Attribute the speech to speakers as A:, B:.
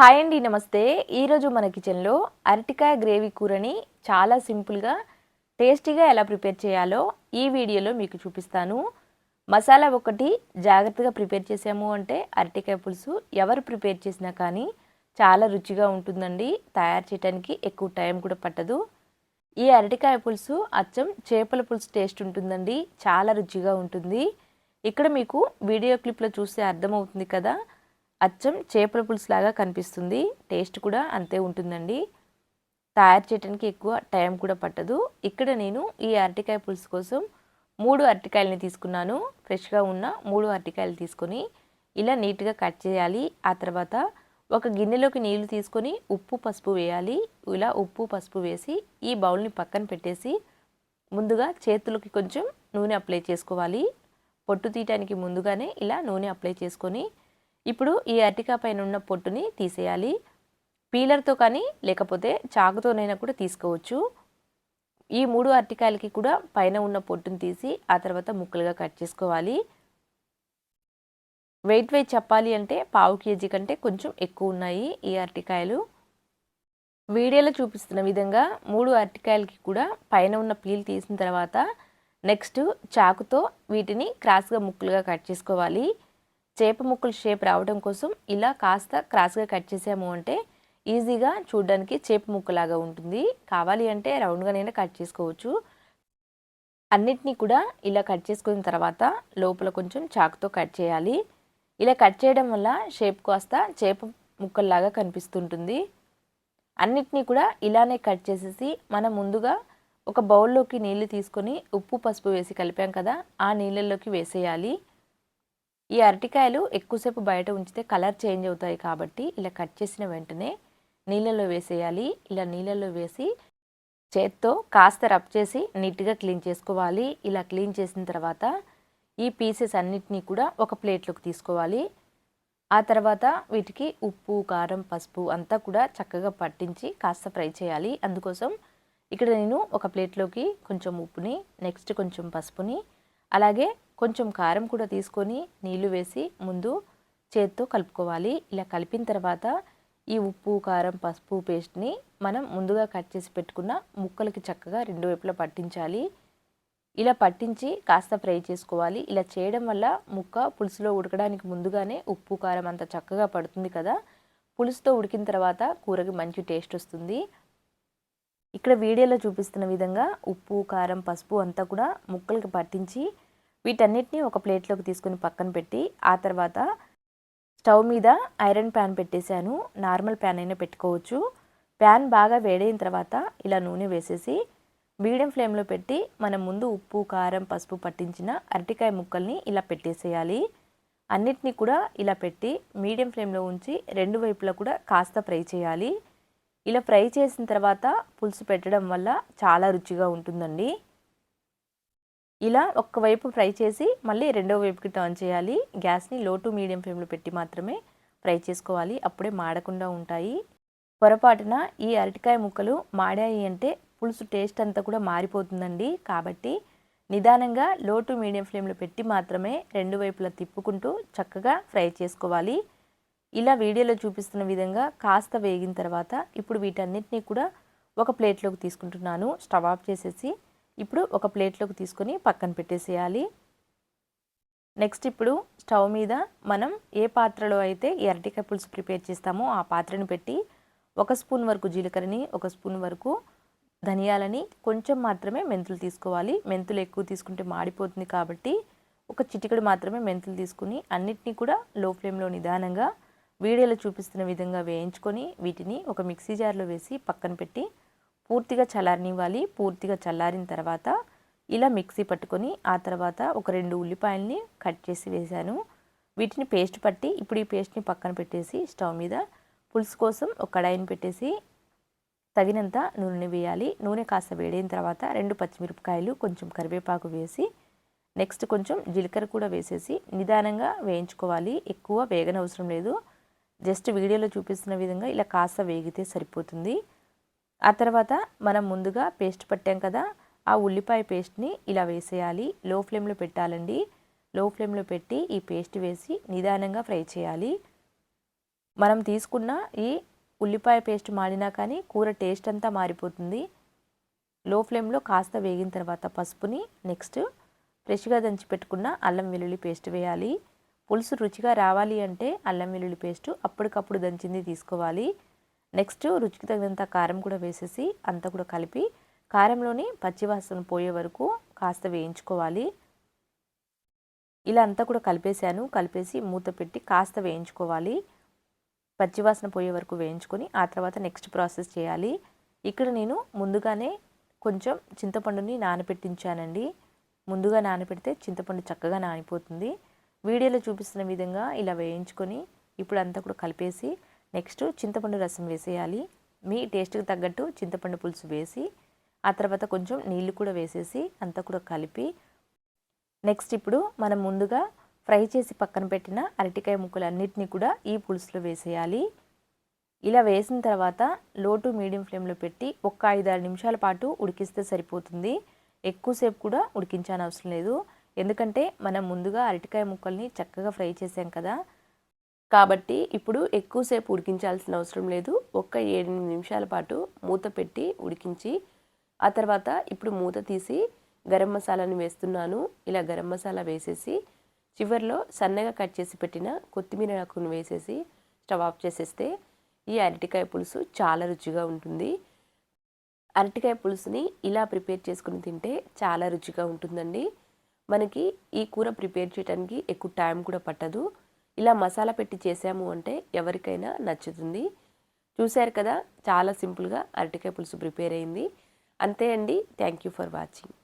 A: Hi అండి నమస్తే. ఈరోజు మన కిచెన్లో అరటికాయ గ్రేవీ కూరని చాలా సింపుల్గా టేస్టీగా ఎలా ప్రిపేర్ చేయాలో ఈ వీడియోలో మీకు చూపిస్తాను. మసాలా ఒకటి జాగ్రత్తగా ప్రిపేర్ చేసాము అంటే అరటికాయ పులుసు ఎవరు ప్రిపేర్ చేసినా కానీ చాలా రుచిగా ఉంటుందండి. తయారు చేయడానికి ఎక్కువ టైం కూడా పట్టదు. ఈ అరటికాయ పులుసు అచ్చం చేపల పులుసు టేస్ట్ ఉంటుందండి. చాలా రుచిగా ఉంటుంది. ఇక్కడ మీకు వీడియో క్లిప్లో చూస్తే అర్థమవుతుంది కదా. అచ్చం చేపల పులుసు లాగా కనిపిస్తుంది. టేస్ట్ కూడా అంతే ఉంటుందండి. తయారు చేయడానికి ఎక్కువ టైం కూడా పట్టదు. ఇక్కడ నేను ఈ అరటికాయ పులుసు కోసం మూడు అరటికాయలని తీసుకున్నాను. ఫ్రెష్గా ఉన్న మూడు అరటికాయలు తీసుకొని ఇలా నీట్గా కట్ చేయాలి. ఆ తర్వాత ఒక గిన్నెలోకి నీళ్ళు తీసుకొని ఉప్పు పసుపు వేయాలి. ఇలా ఉప్పు పసుపు వేసి ఈ బౌల్ని పక్కన పెట్టేసి ముందుగా చేతులకి కొంచెం నూనె అప్లై చేసుకోవాలి. పొట్టు తీయటానికి ముందుగానే ఇలా నూనె అప్లై చేసుకొని ఇప్పుడు ఈ అరటికా పైన ఉన్న పొట్టుని తీసేయాలి. పీలర్తో కానీ లేకపోతే చాకుతోనైనా కూడా తీసుకోవచ్చు. ఈ మూడు అరటికాయలకి కూడా పైన ఉన్న పొట్టుని తీసి ఆ తర్వాత ముక్కలుగా కట్ చేసుకోవాలి. వెయిట్ వెయిట్ చెప్పాలి అంటే పావు కేజీ కంటే కొంచెం ఎక్కువ ఉన్నాయి ఈ అరటికాయలు. వీడియోలో చూపిస్తున్న విధంగా మూడు అరటికాయలకి కూడా పైన ఉన్న పీల్ తీసిన తర్వాత నెక్స్ట్ చాకుతో వీటిని క్రాస్గా ముక్కలుగా కట్ చేసుకోవాలి. చేప ముక్కలు షేప్ రావడం కోసం ఇలా కాస్త క్రాస్గా కట్ చేసాము అంటే ఈజీగా చూడడానికి చేప ముక్కలాగా ఉంటుంది. కావాలి అంటే రౌండ్గానైనా కట్ చేసుకోవచ్చు. అన్నిటినీ కూడా ఇలా కట్ చేసుకున్న తర్వాత లోపల కొంచెం చాకుతో కట్ చేయాలి. ఇలా కట్ చేయడం వల్ల షేప్ కాస్త చేప ముక్కల్లాగా కనిపిస్తుంటుంది. అన్నిటినీ కూడా ఇలానే కట్ చేసేసి మనం ముందుగా ఒక బౌల్లోకి నీళ్ళు తీసుకొని ఉప్పు పసుపు వేసి కలిపాం కదా ఆ నీళ్ళల్లోకి వేసేయాలి. ఈ అరటికాయలు ఎక్కువసేపు బయట ఉంచితే కలర్ చేంజ్ అవుతాయి కాబట్టి ఇలా కట్ చేసిన వెంటనే నీళ్ళలో వేసేయాలి. ఇలా నీళ్ళలో వేసి చేత్తో కాస్త రబ్ చేసి నీట్గా క్లీన్ చేసుకోవాలి. ఇలా క్లీన్ చేసిన తర్వాత ఈ పీసెస్ అన్నిటినీ కూడా ఒక ప్లేట్లోకి తీసుకోవాలి. ఆ తర్వాత వీటికి ఉప్పు కారం పసుపు అంతా కూడా చక్కగా పట్టించి కాస్త ఫ్రై చేయాలి. అందుకోసం ఇక్కడ నేను ఒక ప్లేట్లోకి కొంచెం ఉప్పుని నెక్స్ట్ కొంచెం పసుపుని అలాగే కొంచెం కారం కూడా తీసుకొని నీళ్ళు వేసి ముందు చేత్తో కలుపుకోవాలి. ఇలా కలిపిన తర్వాత ఈ ఉప్పు కారం పసుపు పేస్ట్ని మనం ముందుగా కట్ చేసి పెట్టుకున్న ముక్కలకి చక్కగా రెండు వైపులా పట్టించాలి. ఇలా పట్టించి కాస్త ఫ్రై చేసుకోవాలి. ఇలా చేయడం వల్ల ముక్క పులుసులో ఉడకడానికి ముందుగానే ఉప్పు కారం అంత చక్కగా పడుతుంది కదా. పులుసుతో ఉడికిన తర్వాత కూరకి మంచి టేస్ట్ వస్తుంది. ఇక్కడ వీడియోలో చూపిస్తున్న విధంగా ఉప్పు కారం పసుపు అంతా కూడా ముక్కలకి పట్టించి వీటన్నిటిని ఒక ప్లేట్లోకి తీసుకుని పక్కన పెట్టి ఆ తర్వాత స్టవ్ మీద ఐరన్ ప్యాన్ పెట్టేశాను. నార్మల్ ప్యాన్ అయినా పెట్టుకోవచ్చు. ప్యాన్ బాగా వేడైన తర్వాత ఇలా నూనె వేసేసి మీడియం ఫ్లేమ్లో పెట్టి మనం ముందు ఉప్పు కారం పసుపు పట్టించిన అరటికాయ ముక్కల్ని ఇలా పెట్టేసేయాలి. అన్నిటినీ కూడా ఇలా పెట్టి మీడియం ఫ్లేమ్లో ఉంచి రెండు వైపులా కూడా కాస్త ఫ్రై చేయాలి. ఇలా ఫ్రై చేసిన తర్వాత పులుసు పెట్టడం వల్ల చాలా రుచిగా ఉంటుందండి. ఇలా ఒక్కవైపు ఫ్రై చేసి మళ్ళీ రెండో వైపుకి టర్న్ చేయాలి. గ్యాస్ని లో టు మీడియం ఫ్లేమ్లో పెట్టి మాత్రమే ఫ్రై చేసుకోవాలి. అప్పుడే మాడకుండా ఉంటాయి. పొరపాటున ఈ అరటికాయ ముక్కలు మాడాయి అంటే పులుసు టేస్ట్ అంతా కూడా మారిపోతుందండి. కాబట్టి నిదానంగా లో టు మీడియం ఫ్లేమ్లో పెట్టి మాత్రమే రెండు వైపులా తిప్పుకుంటూ చక్కగా ఫ్రై చేసుకోవాలి. ఇలా వీడియోలో చూపిస్తున్న విధంగా కాస్త వేగిన తర్వాత ఇప్పుడు వీటన్నిటినీ కూడా ఒక ప్లేట్లోకి తీసుకుంటున్నాను. స్టవ్ ఆఫ్ చేసేసి ఇప్పుడు ఒక ప్లేట్లోకి తీసుకొని పక్కన పెట్టేసేయాలి. నెక్స్ట్ ఇప్పుడు స్టవ్ మీద మనం ఏ పాత్రలో అయితే ఈ అరటికాయ పులుసు ప్రిపేర్ చేస్తామో ఆ పాత్రను పెట్టి ఒక స్పూన్ వరకు జీలకర్రని ఒక స్పూన్ వరకు ధనియాలని కొంచెం మాత్రమే మెంతులు తీసుకోవాలి. మెంతులు ఎక్కువ తీసుకుంటే మాడిపోతుంది కాబట్టి ఒక చిటికడు మాత్రమే మెంతులు తీసుకుని అన్నిటినీ కూడా లో ఫ్లేమ్లో నిదానంగా వీడియోలో చూపిస్తున్న విధంగా వేయించుకొని వీటిని ఒక మిక్సీ జార్లో వేసి పక్కన పెట్టి పూర్తిగా చల్లారనివ్వాలి. పూర్తిగా చల్లారిన తర్వాత ఇలా మిక్సీ పట్టుకొని ఆ తర్వాత ఒక రెండు ఉల్లిపాయల్ని కట్ చేసి వేశాను. వీటిని పేస్ట్ పట్టి ఇప్పుడు ఈ పేస్ట్ని పక్కన పెట్టేసి స్టవ్ మీద పులుసు కోసం ఒక కడాయిని పెట్టేసి తగినంత నూనె వేయాలి. నూనె కాస్త వేడైన తర్వాత రెండు పచ్చిమిరపకాయలు కొంచెం కరివేపాకు వేసి నెక్స్ట్ కొంచెం జీలకర్ర కూడా వేసేసి నిదానంగా వేయించుకోవాలి. ఎక్కువ వేగనవసరం లేదు. జస్ట్ వీడియోలో చూపిస్తున్న విధంగా ఇలా కాస్త వేగితే సరిపోతుంది. ఆ తర్వాత మనం ముందుగా పేస్ట్ పట్టాం కదా ఆ ఉల్లిపాయ పేస్ట్ని ఇలా వేసేయాలి. లో ఫ్లేమ్లో పెట్టాలండి. లో ఫ్లేమ్లో పెట్టి ఈ పేస్ట్ వేసి నిదానంగా ఫ్రై చేయాలి. మనం తీసుకున్న ఈ ఉల్లిపాయ పేస్ట్ మాడినా కానీ కూర టేస్ట్ అంతా మారిపోతుంది. లో ఫ్లేమ్లో కాస్త వేగిన తర్వాత పసుపుని నెక్స్ట్ ఫ్రెష్గా దంచి పెట్టుకున్న అల్లం వెల్లుల్లి పేస్ట్ వేయాలి. పులుసు రుచిగా రావాలి అంటే అల్లం వెల్లుల్లి పేస్ట్ అప్పటికప్పుడు దంచింది తీసుకోవాలి. నెక్స్ట్ రుచికి తగినంత కారం కూడా వేసేసి అంతా కూడా కలిపి కారంలోని పచ్చివాసన పోయే వరకు కాస్త వేయించుకోవాలి. ఇలా అంతా కూడా కలిపేశాను. కలిపేసి మూత పెట్టి కాస్త వేయించుకోవాలి. పచ్చివాసన పోయే వరకు వేయించుకొని ఆ తర్వాత నెక్స్ట్ ప్రాసెస్ చేయాలి. ఇక్కడ నేను ముందుగానే కొంచెం చింతపండుని నానబెట్టించానండి. ముందుగా నానబెడితే చింతపండు చక్కగా నానిపోతుంది. వీడియోలో చూపిస్తున్న విధంగా ఇలా వేయించుకొని ఇప్పుడు అంతా కూడా కలిపేసి నెక్స్ట్ చింతపండు రసం వేసేయాలి. మీ టేస్ట్కి తగ్గట్టు చింతపండు పులుసు వేసి ఆ తర్వాత కొంచెం నీళ్ళు కూడా వేసేసి అంతా కూడా కలిపి నెక్స్ట్ ఇప్పుడు మనం ముందుగా ఫ్రై చేసి పక్కన పెట్టిన అరటికాయ ముక్కలన్నిటినీ కూడా ఈ పులుసులో వేసేయాలి. ఇలా వేసిన తర్వాత లో టు మీడియం ఫ్లేమ్లో పెట్టి ఒక ఐదారు నిమిషాల పాటు ఉడికిస్తే సరిపోతుంది. ఎక్కువసేపు కూడా ఉడికించాల్సిన అవసరం లేదు. ఎందుకంటే మనం ముందుగా అరటికాయ ముక్కల్ని చక్కగా ఫ్రై చేసాం కదా. కాబట్టి ఇప్పుడు ఎక్కువసేపు ఉడికించాల్సిన అవసరం లేదు. ఒక్క ఏడెనిమిది నిమిషాల పాటు మూత పెట్టి ఉడికించి ఆ తర్వాత ఇప్పుడు మూత తీసి గరం మసాలాని వేస్తున్నాను. ఇలా గరం మసాలా వేసేసి చివరిలో సన్నగా కట్ చేసి పెట్టిన కొత్తిమీర ఆకును వేసేసి స్టవ్ ఆఫ్ చేసేస్తే ఈ అరటికాయ పులుసు చాలా రుచిగా ఉంటుంది. అరటికాయ పులుసుని ఇలా ప్రిపేర్ చేసుకుని తింటే చాలా రుచిగా ఉంటుందండి. మనకి ఈ కూర ప్రిపేర్ చేయడానికి ఎక్కువ టైం కూడా పట్టదు. ఇలా మసాలా పెట్టి చేసాము అంటే ఎవరికైనా నచ్చుతుంది. చూశారు కదా చాలా సింపుల్గా అరటికాయ పులుసు ప్రిపేర్ అయింది. అంతే అండి. Thank you for watching.